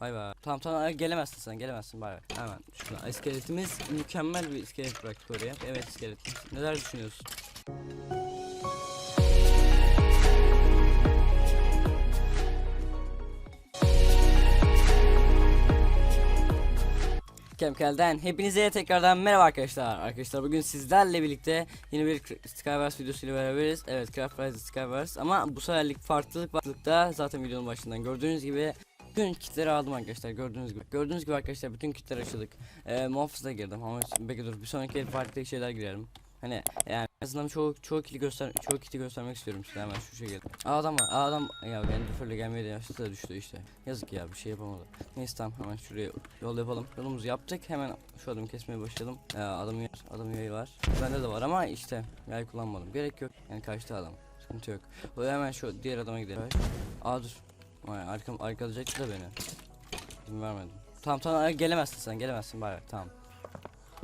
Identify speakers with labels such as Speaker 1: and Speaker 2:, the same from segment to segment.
Speaker 1: Bay bay. Tamam tamam gelemezsin sen gelemezsin bay bay. Hemen şuna iskeletimiz mükemmel bir iskelet bıraktık oraya. Evet iskelet. Neler düşünüyorsun? Kemkel'den hepinize tekrardan merhaba arkadaşlar. Arkadaşlar bugün sizlerle birlikte yeni bir Cra- Skywars videosuyla beraberiz. Evet Craft Rise Skywars ama bu seferlik farklılık farklılıkta zaten videonun başından gördüğünüz gibi bütün kitleri aldım arkadaşlar gördüğünüz gibi. Gördüğünüz gibi arkadaşlar bütün kitleri açıldık. Ee, muhafıza girdim ama belki dur bir sonraki el farklı şeyler girerim. Hani yani en azından çoğu çoğu kiti göster çoğu kiti göstermek istiyorum size hemen şu şekilde. Adam. Aa, adam ya Enderpearl'e gelmeye de yaşlı da düştü işte. Yazık ya bir şey yapamadı. Neyse tamam hemen şuraya yol yapalım. Yolumuzu yaptık. Hemen şu adamı kesmeye başladım. Ee, adam adam yayı var. Bende de var ama işte yay kullanmadım. Gerek yok. Yani kaçtı adam. Sıkıntı yok. O hemen şu diğer adama gidelim. Aa dur. Vay arkam arkalayacaktı da beni. İzin vermedim. Tamam tamam gelemezsin sen gelemezsin. Bari tamam.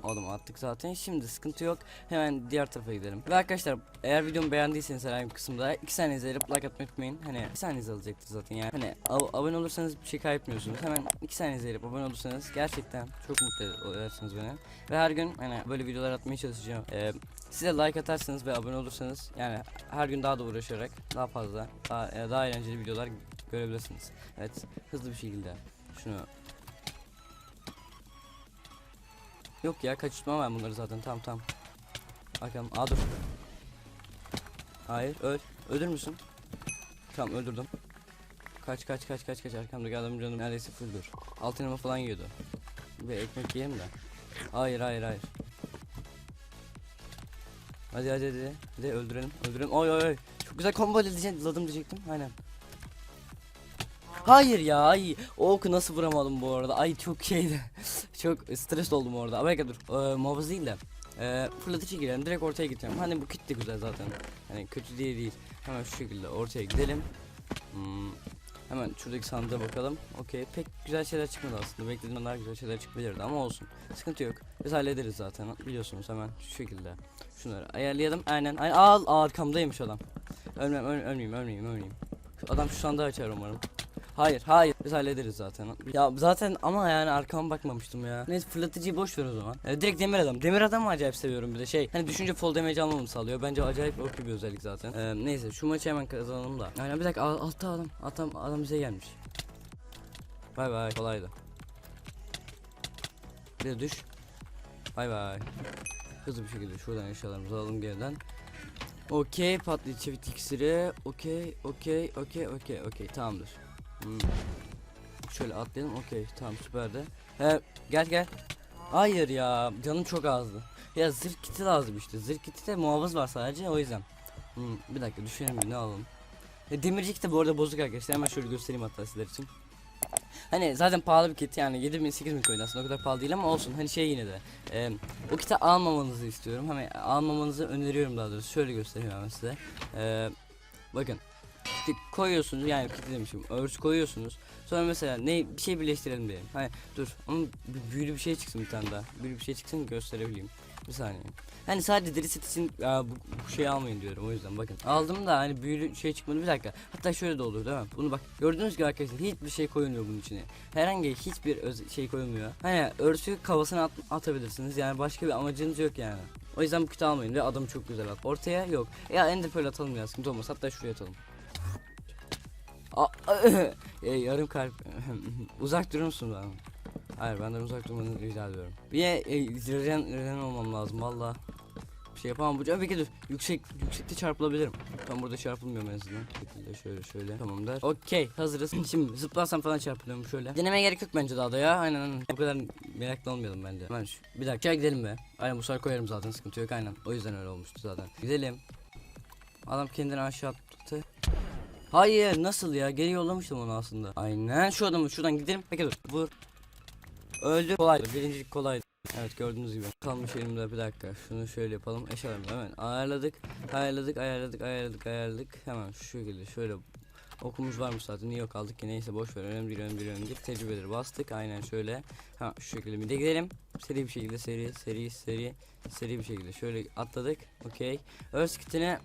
Speaker 1: Oğlum attık zaten. Şimdi sıkıntı yok. Hemen diğer tarafa gidelim. Ve arkadaşlar eğer videomu beğendiyseniz herhangi bir kısımda 2 saniye izleyip like atmayı unutmayın. Hani 2 saniye alacaktır zaten yani. Hani ab- abone olursanız bir şey kaybetmiyorsunuz. Hemen 2 saniye izleyip abone olursanız gerçekten çok mutlu edersiniz beni. Ve her gün hani böyle videolar atmaya çalışacağım. Ee, size like atarsanız ve abone olursanız yani her gün daha da uğraşarak daha fazla daha, daha eğlenceli videolar görebilirsiniz evet hızlı bir şekilde şunu Yok ya kaçırtmam ben bunları zaten tamam tamam. Bakalım aa dur. Hayır öl. Ölür müsün? Tamam öldürdüm. Kaç kaç kaç kaç kaç arkamda adamın canım neredeyse fulldür. Altın elma falan yiyordu. Bir ekmek yiyelim de. Hayır hayır hayır. Hadi hadi hadi. Hadi öldürelim öldürelim. Oy oy oy. Çok güzel combo diyecektim. Ladım diyecektim. Aynen. Hayır ya ay. O oku nasıl vuramadım bu arada? Ay çok şeydi. Çok stres oldum orada. Ama dur. Ee, muhafız değil de ee, fırlatıcı girelim. Direkt ortaya gideceğim hani bu kit de güzel zaten. Hani kötü diye değil. Hemen şu şekilde ortaya gidelim. Hmm. hemen şuradaki sandığa bakalım. Okey. Pek güzel şeyler çıkmadı aslında. Beklediğimden daha güzel şeyler çıkabilirdi ama olsun. Sıkıntı yok. Biz hallederiz zaten. Biliyorsunuz hemen şu şekilde şunları ayarlayalım. Aynen. Aynen al. Arkamdaymış adam. Ölmem öl, ölmeyeyim ölmeyeyim ölmeyeyim. Adam şu sandığı açar umarım Hayır hayır biz hallederiz zaten. Ya zaten ama yani arkama bakmamıştım ya. Neyse fırlatıcıyı boş ver o zaman. Ee, direkt demir adam. Demir adamı acayip seviyorum bir de şey. Hani düşünce fall damage almamı sağlıyor. Bence acayip OP bir özellik zaten. Ee, neyse şu maçı hemen kazanalım da. Yani bir dakika al- altta adam. Adam, adam bize gelmiş. Bay bay kolaydı. Bir de düş. Bay bay. Hızlı bir şekilde şuradan eşyalarımızı alalım geriden. Okey patlayıcı çevik iksiri. Okey okey okey okey okey tamamdır. Hmm. Şöyle atlayalım. Okey tamam süperdi. He gel gel. Hayır ya canım çok azdı. Ya zırh kiti lazım işte. Zırh kiti de muhafız var sadece o yüzden. Hmm, bir dakika düşünelim bir ne alalım. E, demircik de bu arada bozuk arkadaşlar. Hemen şöyle göstereyim hatta sizler için. Hani zaten pahalı bir kit yani 7000 8000 coin aslında o kadar pahalı değil ama olsun hani şey yine de e, o kiti almamanızı istiyorum hani almamanızı öneriyorum daha doğrusu şöyle göstereyim hemen size e, bakın koyuyorsunuz yani kiti demişim örs koyuyorsunuz. Sonra mesela ne bir şey birleştirelim diyelim. Hani dur ama büyülü bir şey çıksın bir tane daha. Büyülü bir şey çıksın gösterebileyim. Bir saniye. Hani sadece deri set için aa, bu, bu şeyi almayın diyorum o yüzden. Bakın aldım da hani büyülü şey çıkmadı. Bir dakika hatta şöyle de olur değil mi? Bunu bak gördüğünüz gibi arkadaşlar hiçbir şey koyulmuyor bunun içine. Herhangi hiçbir şey koyulmuyor. Hani örsü kafasına at atabilirsiniz. Yani başka bir amacınız yok yani. O yüzden bu kiti almayın ve adam çok güzel at. Ortaya yok. Ya ender pearl atalım ya sıkıntı olmaz. Hatta şuraya atalım e, yarım kalp uzak durur musun bana? Hayır benden uzak durmanı rica ediyorum. Bir de e, regen, regen olmam lazım valla. Bir şey yapamam bu bir dur yüksek yüksekte çarpılabilirim. Ben burada çarpılmıyorum en azından. Şekilde şöyle şöyle tamam der. Okey hazırız. Şimdi zıplarsam falan çarpılıyorum şöyle. Denemeye gerek yok bence daha da ya. Aynen aynen. Bu kadar meraklı olmayalım bence. Hemen şu, bir dakika gidelim be. Aynen bu sefer koyarım zaten sıkıntı yok aynen. O yüzden öyle olmuştu zaten. Gidelim. Adam kendini aşağı attı. Hayır nasıl ya? Geri yollamıştım onu aslında. Aynen. Şu adamı şuradan gidelim. Peki dur. Vur. Öldü. Kolaydı. Birincilik kolaydı. Evet gördüğünüz gibi. Kalmış elimde. Bir dakika. Şunu şöyle yapalım. Eşyalarımı hemen ayarladık. Ayarladık ayarladık ayarladık ayarladık. Hemen şu şekilde şöyle okumuz varmış zaten niye yok aldık ki neyse boş ver önemli değil önemli değil önemli değil tecrübeleri bastık aynen şöyle ha şu şekilde bir de gidelim seri bir şekilde seri seri seri seri bir şekilde şöyle atladık okey örs kitine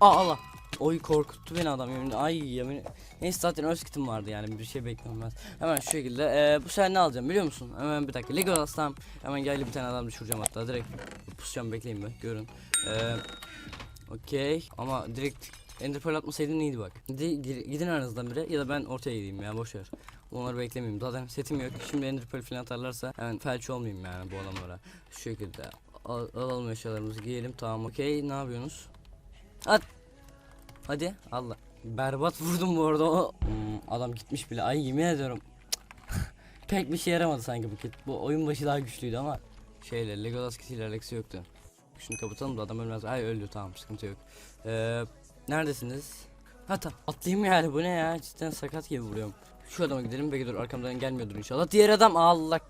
Speaker 1: Aa Allah Oy korkuttu beni adam yemin. Ay yemin. Neyse zaten öz kitim vardı yani bir şey beklenmez. Hemen şu şekilde. Ee, bu sefer ne alacağım biliyor musun? Hemen bir dakika. Legolas'tan hemen geldi bir tane adam düşüreceğim hatta. Direkt pusacağım bekleyin bir görün. Ee, Okey ama direkt Ender Pearl atmasaydın iyiydi bak. Gidi- gidi- Gidin aranızdan biri ya da ben ortaya gideyim ya boş ver. Onları beklemeyeyim. Zaten setim yok. Şimdi Ender Pearl falan atarlarsa hemen felç olmayayım yani bu adamlara. Şu şekilde al, alalım eşyalarımızı giyelim. Tamam okey. Ne yapıyorsunuz? At. Hadi Allah. Berbat vurdum bu arada. Hmm, adam gitmiş bile. Ay yemin ediyorum. Pek bir şey yaramadı sanki bu kit. Bu oyun başı daha güçlüydü ama şeyle Legolas kitiyle alakası yoktu. Şunu kapatalım da adam ölmez. Ay öldü tamam sıkıntı yok. Ee, neredesiniz? Ha tamam atlayayım yani bu ne ya cidden sakat gibi vuruyorum. Şu adama gidelim belki dur arkamdan gelmiyordur inşallah. Diğer adam Allah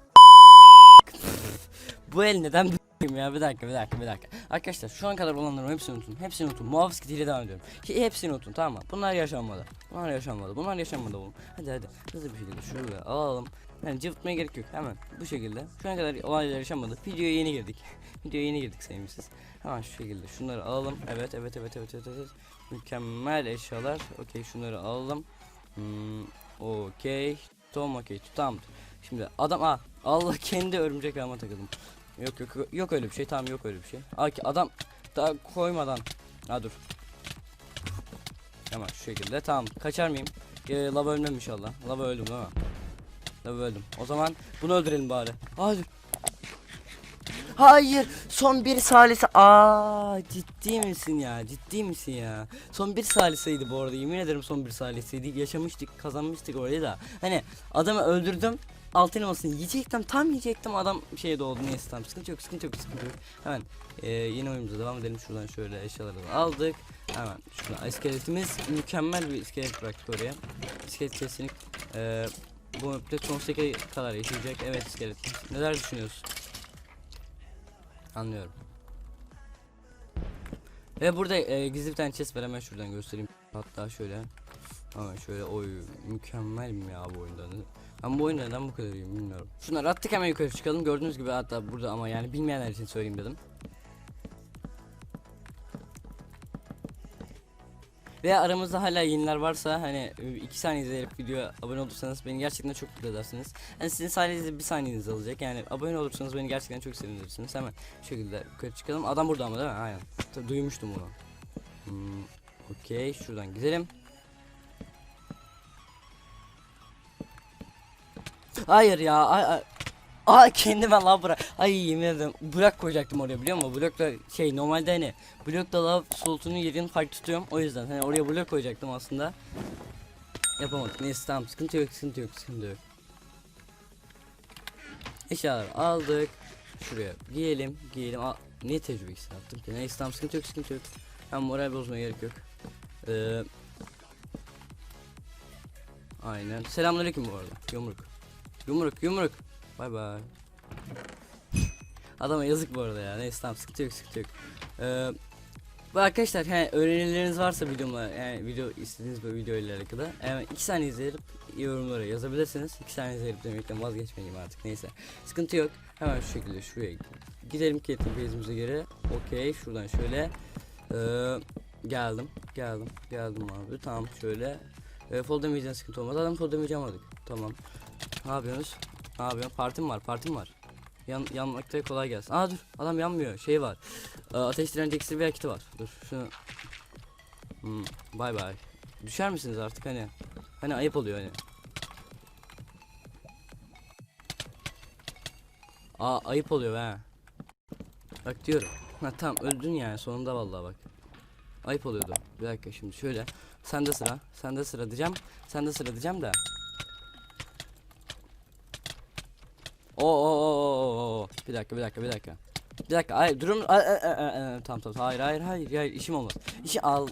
Speaker 1: bu el neden ya bir dakika bir dakika bir dakika. Arkadaşlar şu an kadar olanların hepsini unutun. Hepsini unutun. Muhafız kitiyle devam ediyorum. Hepsini unutun tamam mı? Bunlar yaşanmadı. Bunlar yaşanmadı. Bunlar yaşanmadı oğlum. Hadi hadi hızlı bir şekilde şuraya alalım. Yani cıvıtmaya gerek yok hemen bu şekilde. Şu an kadar olaylar yaşanmadı. Videoya yeni girdik. Videoya yeni girdik sevimsiz. Hemen şu şekilde şunları alalım. Evet evet evet evet evet. evet. Mükemmel eşyalar. Okey şunları alalım. Hmm, okey. Tamam okey tamam. Şimdi adam ah Allah kendi örümcek ağıma takıldım. Yok yok yok, öyle bir şey tamam yok öyle bir şey. Aa, adam daha koymadan. Ha dur. Hemen şu şekilde tamam kaçar mıyım? Ee, lava ölmem inşallah. Lava öldüm değil mi? Lava öldüm. O zaman bunu öldürelim bari. Hadi. Hayır. Son bir salise aa ciddi misin ya? Ciddi misin ya? Son bir saliseydi bu arada. Yemin ederim son bir saliseydi. Yaşamıştık kazanmıştık orayı da. Hani adamı öldürdüm. Altın olmasını yiyecektim. Tam yiyecektim. Adam şeye doğdu. Neyse tamam. Sıkıntı yok sıkıntı yok sıkıntı yok. Hemen e, yeni oyunumuza devam edelim. Şuradan şöyle eşyaları da aldık. Hemen şuradan iskeletimiz. Mükemmel bir iskelet bıraktık oraya. İskelet kesinlikle e, bu mapte sonsuza kadar yaşayacak evet iskelet neler düşünüyorsun Anlıyorum. Ve burada e, gizli bir tane chest var hemen şuradan göstereyim. Hatta şöyle. Hemen şöyle oy mükemmel mi ya bu oyunda? Ben bu oyunda neden bu kadar iyiyim bilmiyorum. Şunları attık hemen yukarı çıkalım. Gördüğünüz gibi hatta burada ama yani bilmeyenler için söyleyeyim dedim. Ve aramızda hala yeniler varsa hani 2 saniye izleyip videoya abone olursanız beni gerçekten çok mutlu edersiniz. Hani sizin sayenizde bir saniyeniz alacak. Yani abone olursanız beni gerçekten çok sevinirsiniz. Hemen şu şekilde yukarı çıkalım. Adam burada ama değil mi? Aynen. Tabii duymuştum bunu. Hmm, Okey şuradan gidelim. Hayır ya. Ay, ay. Aa kendime lav bırak. Ay yemin ederim blok koyacaktım oraya biliyor musun? Blokla şey normalde hani blokla lav slotunun yerini farklı tutuyorum. O yüzden hani oraya blok koyacaktım aslında. Yapamadık. Neyse tamam sıkıntı yok sıkıntı yok sıkıntı yok. Eşyaları aldık. Şuraya giyelim giyelim. Aa, niye tecrübe ikisini attım ki? Neyse tamam sıkıntı yok sıkıntı yok. Hem moral bozmaya gerek yok. Ee, aynen. Selamünaleyküm bu arada. Yumruk. Yumruk yumruk. Bay bay. Adama yazık bu arada ya. Neyse tamam sıkıntı yok sıkıntı yok. Ee, bu arkadaşlar he, öğrenileriniz varsa videomla yani video istediğiniz bir video ile alakalı yani iki saniye izleyip yorumlara yazabilirsiniz. İki saniye izleyip demekten vazgeçmeyeyim artık neyse. Sıkıntı yok. Hemen şu şekilde şuraya gidelim Kettle base'imize göre. Okey şuradan şöyle. Ee, geldim geldim geldim abi tamam şöyle. Ee, fall damage'den sıkıntı olmaz. Adam fall damage almadık. Tamam. Ne yapıyorsunuz? Ne yapıyorsun? Partim var, partim var. Yan, yanmakta kolay gelsin. Aa dur, adam yanmıyor. Şey var. Ee, ateş direnci ve akiti var. Dur, şunu. Hmm, bay bay. Düşer misiniz artık hani? Hani ayıp oluyor hani. Aa ayıp oluyor be. Bak diyorum. Ha tamam öldün yani sonunda vallahi bak. Ayıp oluyordu. Bir dakika şimdi şöyle. Sende sıra. Sende sıra diyeceğim. Sende sıra diyeceğim de. Oo oo oo. Bir dakika bir dakika bir dakika. Bir dakika. Hayır durum tamam tamam. Hayır hayır hayır hayır işim olmaz. İşi al.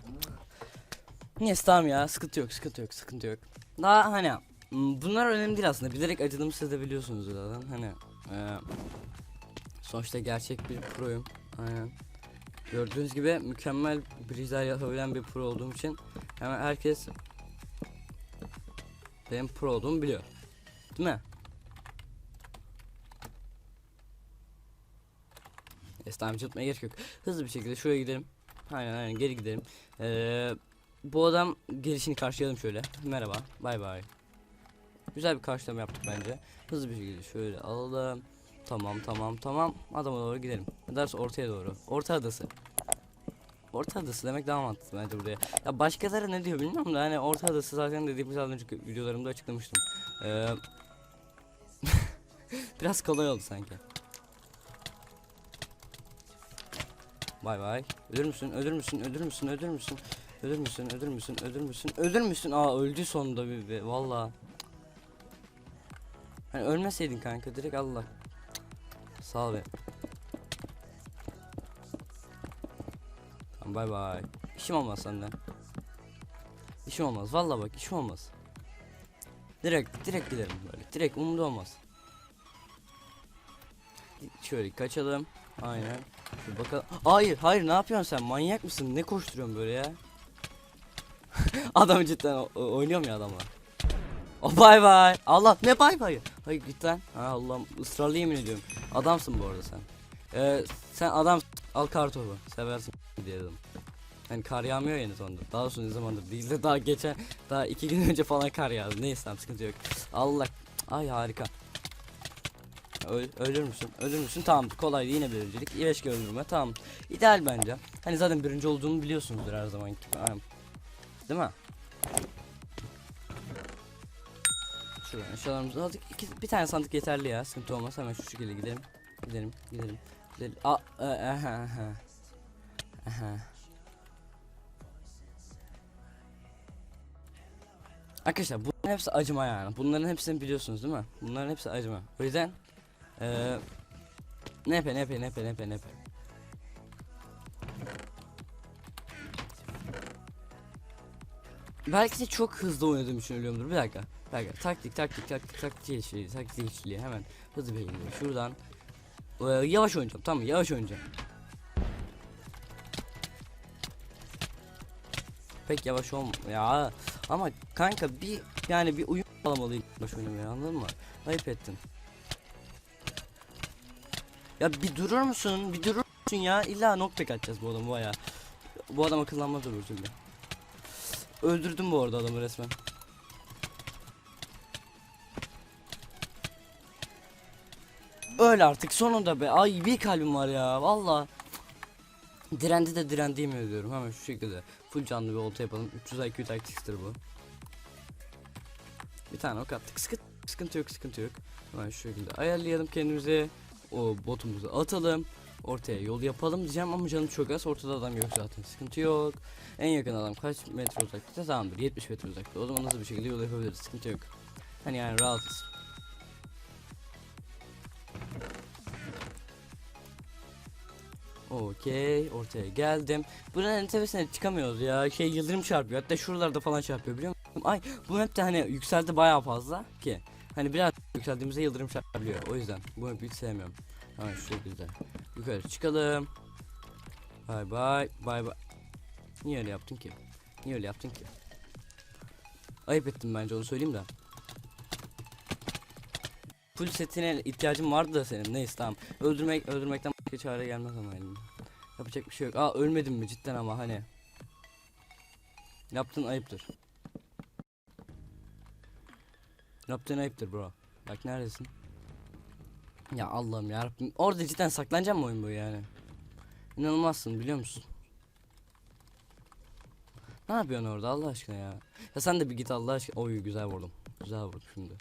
Speaker 1: Neyse tamam ya sıkıntı yok sıkıntı yok sıkıntı yok. Daha hani bunlar önemli değil aslında. Bilerek acıdım siz de biliyorsunuz zaten. Hani e, sonuçta gerçek bir proyum. Aynen. Gördüğünüz gibi mükemmel bridge'ler yapabilen bir pro olduğum için hemen herkes benim pro olduğumu biliyor. Değil mi? Tamam cıvıtmaya gerek yok. Hızlı bir şekilde şuraya gidelim. Aynen aynen geri gidelim. Ee, bu adam gelişini karşılayalım şöyle. Merhaba. Bay bay. Güzel bir karşılama yaptık bence. Hızlı bir şekilde şöyle alalım. Tamam tamam tamam. Adama doğru gidelim. Derse ortaya doğru. Orta adası. Orta adası demek daha mantıklı bence buraya. Ya başkaları ne diyor bilmiyorum da hani orta adası zaten dediğimiz az önceki videolarımda açıklamıştım. Ee, biraz kolay oldu sanki. Bay bay. Ölür müsün? Ölür müsün? Ölür müsün? Ölür müsün? Ölür müsün? Ölür müsün? Ölür müsün? Ölür müsün? Aa öldü sonunda bir, bir valla. Hani ölmeseydin kanka direkt Allah. Sağ ol be. Tamam bay bay. İşim olmaz senden. İşim olmaz. Valla bak işim olmaz. Direkt direkt giderim böyle. Direkt umurumda olmaz. Şöyle kaçalım. Aynen. Şöyle bakalım. Hayır hayır ne yapıyorsun sen? Manyak mısın? Ne koşturuyorsun böyle ya? Adam cidden oynuyor mu ya adamla? O bay bay. Allah ne bay bay? Hayır git lan. Ha Allah'ım ısrarlı yemin ediyorum. Adamsın bu arada sen. Ee, sen adam al kartopu. Seversin diye dedim. Hani kar yağmıyor ya ne zamandır. Daha doğrusu ne zamandır değil de daha geçen daha iki gün önce falan kar yağdı. Neyse tamam sıkıntı yok. Allah. Ay harika. Öl, ölür müsün? Ölür müsün? Tamam kolay yine birincilik. İleşki öldürme tamam. İdeal bence. Hani zaten birinci olduğumu biliyorsunuzdur her zaman. Değil mi? Şuradan eşyalarımızı aldık. İki, bir tane sandık yeterli ya. Sıkıntı olmaz. Hemen şu şekilde gidelim. Gidelim. Gidelim. Gidelim. Aa, e, aha, aha. Aha. Arkadaşlar bunların hepsi acıma yani. Bunların hepsini biliyorsunuz değil mi? Bunların hepsi acıma. O yüzden eee nepe nepe nepe nepe nepe. Belki de çok hızlı oynadığım için ölüyorumdur. Bir dakika. Bir dakika. Taktik taktik taktik taktik yeşili taktik yeşili hemen hızlı şekilde şuradan eee, yavaş oynayacağım tamam? Yavaş oynayacağım. Pek yavaş olma ya ama kanka bir yani bir uyum alamalıyım baş oynamaya anladın mı? Ayıp ettin. Ya bir durur musun? Bir durur musun ya? İlla nokta kaçacağız bu adamı baya. Bu adam akıllanmaz öbür türlü. Öldürdüm bu arada adamı resmen. Öyle artık sonunda be. Ay bir kalbim var ya valla. Direndi de direndi yemin ediyorum hemen şu şekilde. Full canlı bir olta yapalım. 300 IQ taktikstir bu. Bir tane ok attık. Sıkıntı, sıkıntı yok sıkıntı yok. Hemen şu şekilde ayarlayalım kendimize. O botumuzu atalım. Ortaya yol yapalım diyeceğim ama canım çok az. Ortada adam yok zaten. Sıkıntı yok. En yakın adam kaç metre uzaklıkta? Tamamdır 70 metre uzaklıkta. O zaman hızlı bir şekilde yol yapabiliriz. Sıkıntı yok. Hani yani rahatız. Okey ortaya geldim. Buranın tepesine çıkamıyoruz ya. Şey yıldırım çarpıyor. Hatta şuralarda falan çarpıyor biliyor musun? Ay bu map de hani yükseldi bayağı fazla ki. Hani biraz yükseldiğimizde yıldırım çarpabiliyor. O yüzden bu map'i hiç sevmiyorum. Hemen şu şekilde. Yukarı çıkalım. Bay bay bay bay. Niye öyle yaptın ki? Niye öyle yaptın ki? Ayıp ettim bence onu söyleyeyim de. Full setine ihtiyacım vardı da senin. Neyse tamam. Öldürmek öldürmekten başka çare gelmez ama elimden. Yapacak bir şey yok. Aa ölmedim mi cidden ama hani. Yaptığın ayıptır. Yaptığın ayıptır bro. Bak neredesin? Ya Allah'ım ya Orada cidden saklanacağım mı oyun boyu yani? İnanılmazsın biliyor musun? Ne yapıyorsun orada Allah aşkına ya? Ya sen de bir git Allah aşkına. Oy güzel vurdum. Güzel vurdum şimdi.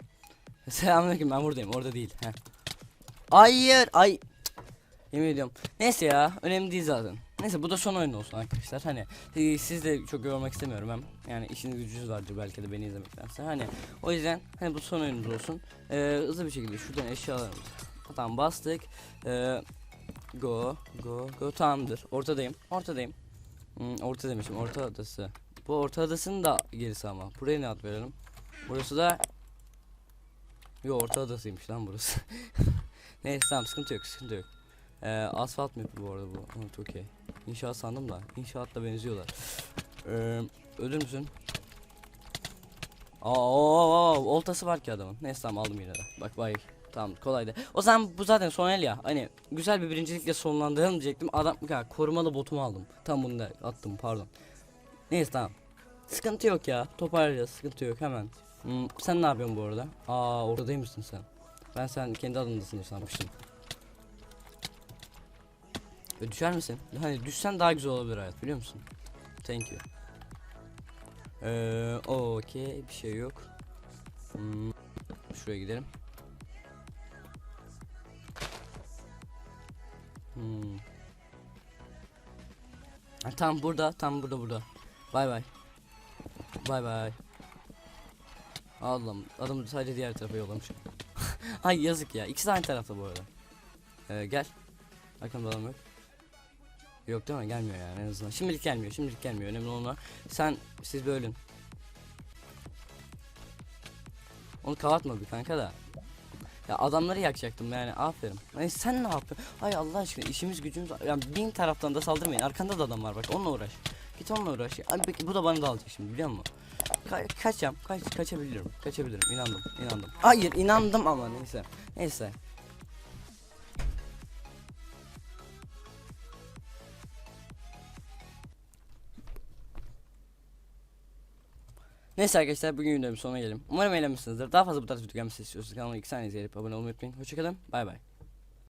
Speaker 1: Selamünaleyküm ben buradayım orada değil. Heh. Hayır ay. Yemin ediyorum. Neyse ya önemli değil zaten. Neyse bu da son oyun olsun arkadaşlar. Hani e, siz de çok yormak istemiyorum hem. Yani işiniz gücünüz vardır belki de beni izlemektense. Hani o yüzden hani bu son oyunumuz olsun. Ee, hızlı bir şekilde şuradan eşyalarımızı Tamam bastık. Ee, go go go tamamdır. Ortadayım. Ortadayım. Hmm, orta demişim. Orta adası. Bu orta adasının da gerisi ama. Buraya ne ad verelim? Burası da Yo orta adasıymış lan burası. Neyse tamam sıkıntı yok sıkıntı yok. Ee, asfalt mı bu arada bu? Evet okey. İnşaat sandım da inşaatla benziyorlar. Ee, ölür müsün? Aa, aa, aa, oltası var ki adamın. Neyse tamam aldım yine de. Bak bay. Tamam kolaydı. O zaman bu zaten son el ya. Hani güzel bir birincilikle sonlandıralım diyecektim. Adam ya korumalı botumu aldım. Tam bunu da attım pardon. Neyse tamam. Sıkıntı yok ya. Toparlayacağız. Sıkıntı yok hemen. Hmm, sen ne yapıyorsun bu arada? Aa oradaymışsın sen. Ben sen kendi adındasın sanmıştım. E, düşer misin? Hani düşsen daha güzel olabilir hayat biliyor musun? Thank you. Eee okey bir şey yok. Hmm, şuraya gidelim. Hmm. Ha, tam burada, tam burada burada. Bay bay. Bay bay. Allah'ım adamı sadece diğer tarafa yollamış. Ay yazık ya. İkisi de aynı tarafta bu arada. Ee, gel. Arkamda adam yok. Yok değil mi? Gelmiyor yani en azından. Şimdilik gelmiyor. Şimdilik gelmiyor. Önemli olan. Sen siz bir ölün. Onu kapatma bir kanka da. Ya adamları yakacaktım yani aferin. Ay sen ne yapıyorsun? Ay Allah aşkına işimiz gücümüz yani bin taraftan da saldırmayın. Arkanda da adam var bak onunla uğraş. Git onunla uğraş. Ay peki bu da bana da alacak şimdi biliyor musun? Ka- kaçacağım. Kaç kaçabilirim. Kaçabilirim. İnandım. inandım. Hayır inandım ama neyse. Neyse. Neyse arkadaşlar bugün videomun sonuna gelelim. Umarım eğlenmişsinizdir. Daha fazla bu tarz video gelmesi istiyorsanız kanalıma 2 saniye izleyip abone olmayı unutmayın. Hoşçakalın. Bay bay.